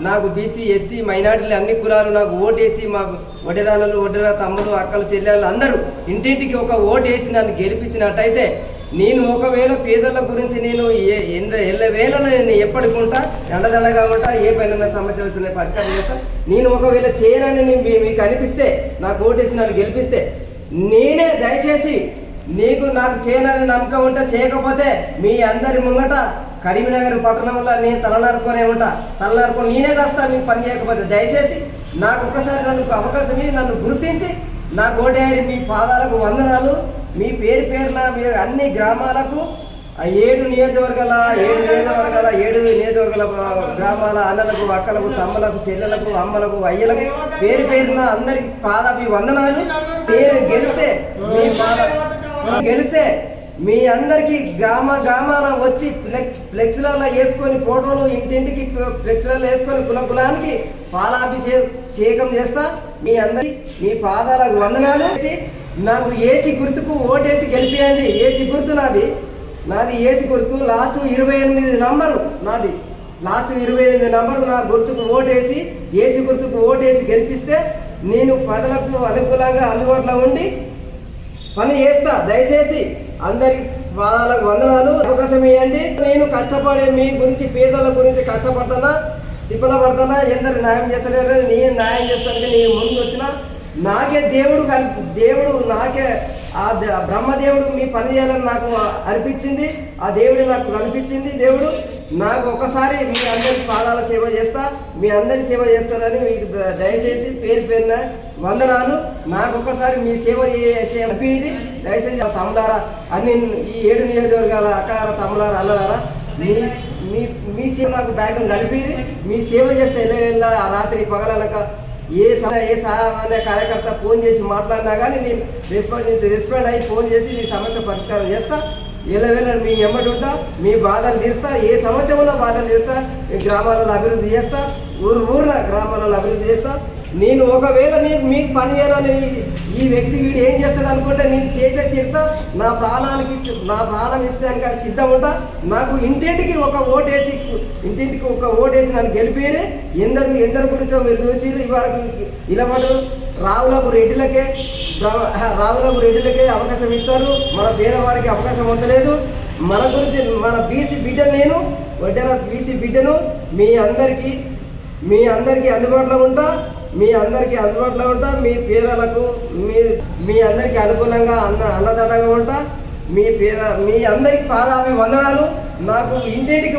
నాకు BC SC మైనార్టీలు అన్ని కులాలు నాకు ఓటేసి మా వడ్డెరాలు వడ్డెరా తమ్ముడు అక్కలు చెల్లెళ్ళు అందరూ ఇంటింటికి ఒక ఓటేసి నన్ను గెలిపించినట్టయితే నేను ఒకవేళ పేదల గురించి నేను ఎల్లవేళ నేను ఎప్పటికుంటా ఎండదండగా ఉంటా ఏ పైన సమస్య వచ్చిన పరిష్కారం చేస్తా. నేను ఒకవేళ చేయనని మీకు అనిపిస్తే నాకు ఓటేసి నన్ను గెలిపిస్తే నేనే దయచేసి నీకు నాకు చేయనని నమ్మకం ఉంటే చేయకపోతే మీ అందరి ముంగట కరీంనగర్ పట్టణంలో నేను తలనరుకునే ఉంటా. తలనరుకు నేనే చేస్తా మీకు పని చేయకపోతే దయచేసి నాకు ఒకసారి నన్ను అవకాశం ఇచ్చి నన్ను గుర్తించి నా గోడేరి మీ పాదాలకు వందనాలు. మీ పేరు పేరున అన్ని గ్రామాలకు ఏడు నియోజకవర్గాల ఏడు నియోజకవర్గాల ఏడు నియోజకవర్గాల గ్రామాల అన్నలకు అక్కలకు తమ్మలకు చెల్లెలకు అమ్మలకు అయ్యలకు పేరు పేరున అందరికి మీ వందనాలు. నేను గెలిస్తే మీ పాద గెలిస్తే మీ అందరికి గ్రామ గ్రామాల వచ్చి ఫ్లెక్స్ ఫ్లెక్స్లలో వేసుకొని ఫోటోలు ఇంటింటికి ఫ్లెక్స్లలో వేసుకొని కుల కులానికి పాలాభిషేకం చేస్తా. మీ అందరి మీ పాదాలకు వందనాలు. నాకు ఏసీ గుర్తుకు ఓటేసి గెలిపియండి. ఏసీ గుర్తు నాది. నాది ఏసీ గుర్తు. లాస్ట్ ఇరవై ఎనిమిది నంబరు నాది. లాస్ట్ ఇరవై ఎనిమిది నంబరు నా గుర్తుకు ఓటేసి ఏసీ గుర్తుకు ఓటేసి గెలిపిస్తే నేను పదలకు అనుకూలంగా అందుబాటులో ఉండి పని చేస్తా దయచేసి అందరి పాదాలకు వందనాలు. అవకాశం ఇవ్వండి. నేను కష్టపడే మీ గురించి పేదల గురించి కష్టపడుతున్నా తిప్పల పడుతున్నా ఎందరు న్యాయం చేస్తలేరు నేను న్యాయం చేస్తానికి నేను ముందు వచ్చిన నాకే దేవుడు కనిపి దేవుడు నాకే ఆ బ్రహ్మదేవుడు మీ పని చేయాలని నాకు అనిపించింది. ఆ దేవుడు నాకు కనిపించింది. దేవుడు నాకు ఒకసారి మీ అందరి పాదాల సేవ చేస్తా మీ అందరి సేవ చేస్తానని మీకు దయచేసి పేరు పేరున వందనాలు. నాకు ఒకసారి మీ సేవ చేసే దయచేసి ఆ తమ్ముడారా అన్ని ఈ ఏడు నియోజకవర్గాల అక్కారా తమ్ముడారా అన్నడారా మీ మీ మీ సేవ నాకు బ్యాగం కలిపి మీ సేవ చేస్తే ఎలా వెళ్ళా ఆ రాత్రి పగలనక ఏ ఏ సామాన్య కార్యకర్త ఫోన్ చేసి మాట్లాడినా కానీ నేను రెస్పాండ్ రెస్పాండ్ అయ్యి ఫోన్ చేసి నీ సమస్య పరిష్కారం చేస్తా. ఎలవేళ మీ ఎమ్మటి ఉంటా మీ బాధలు తీరుస్తా. ఏ సంవత్సరంలో బాధలు తీరుస్తా ఈ గ్రామాలలో అభివృద్ధి చేస్తా. ఊరు ఊరున గ్రామాలలో అభివృద్ధి చేస్తా. నేను ఒకవేళ నీకు మీకు పని చేయాలని ఈ వ్యక్తి వీడు ఏం చేస్తాడు అనుకుంటే నేను చేసే తీరుతా నా ప్రాణాలకి నా ప్రాణం ఇచ్చడానికి అది సిద్ధం ఉంటా. నాకు ఇంటింటికి ఒక ఓటేసి ఇంటింటికి ఒక ఓటేసి నన్ను గెలిపేరే. ఎందరు ఎందరి గురించో మీరు చూసి ఇవరకు ఇలాంటి రావులకు రెడ్డిలకే రావులకు రెడ్డిలకే అవకాశం ఇస్తారు. మన పేదవారికి అవకాశం ఉండలేదు. మన గురించి మన బీసీ బిడ్డ నేను వడ్డెర బీసీ బిడ్డను మీ అందరికీ మీ అందరికీ అందుబాటులో ఉంటా. మీ అందరికీ అందుబాటులో ఉంటా మీ పేదలకు మీ మీ అందరికీ అనుకూలంగా అన్న అన్నదండగా ఉంటా. మీ పేద మీ అందరికి పాదాభి వందనాలు నాకు ఇంటింటికి